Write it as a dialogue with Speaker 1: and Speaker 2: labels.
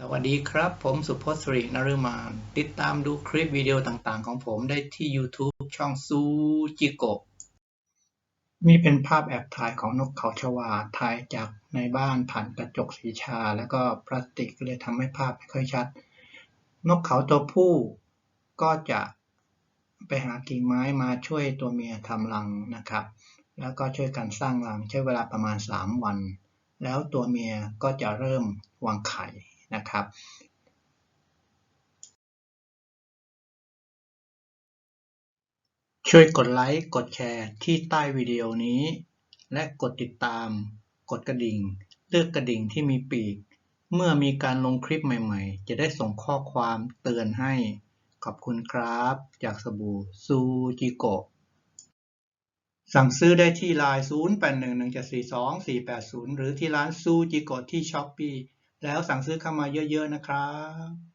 Speaker 1: สวัสดีครับ ผมสุพจน์สรินฤมาน ติดตามดูคลิปวิดีโอต่างๆ ของผมได้ที่ YouTube ช่องซูจิโกะนี่เป็นภาพแอบถ่ายของนกเขาชวาถ่ายจากในบ้านผ่านกระจกสีชา แล้วก็พลาสติกเลยทำให้ภาพไม่ค่อยชัด นกเขาตัวผู้ก็จะไปหากิ่งไม้มาช่วยตัวเมียทำรังนะครับ แล้วก็ช่วยกันสร้างรังใช้เวลาประมาณ 3 วัน แล้วตัวเมียก็จะเริ่มวางไข่ นะครับช่วยกดไลค์ กดแชร์ที่ใต้วิดีโอนี้ และกดติดตาม กดกระดิ่ง เลือกกระดิ่งที่มีปีก เมื่อมีการลงคลิปใหม่ๆ จะได้ส่งข้อความเตือนให้ ขอบคุณครับ จากสบู่ซูจิโกะสั่งซื้อได้ที่ไลน์ 0811742480 หรือที่ร้านซูจิโกะที่ช้อปปี้ แล้วสั่งซื้อเข้ามาเยอะๆนะครับ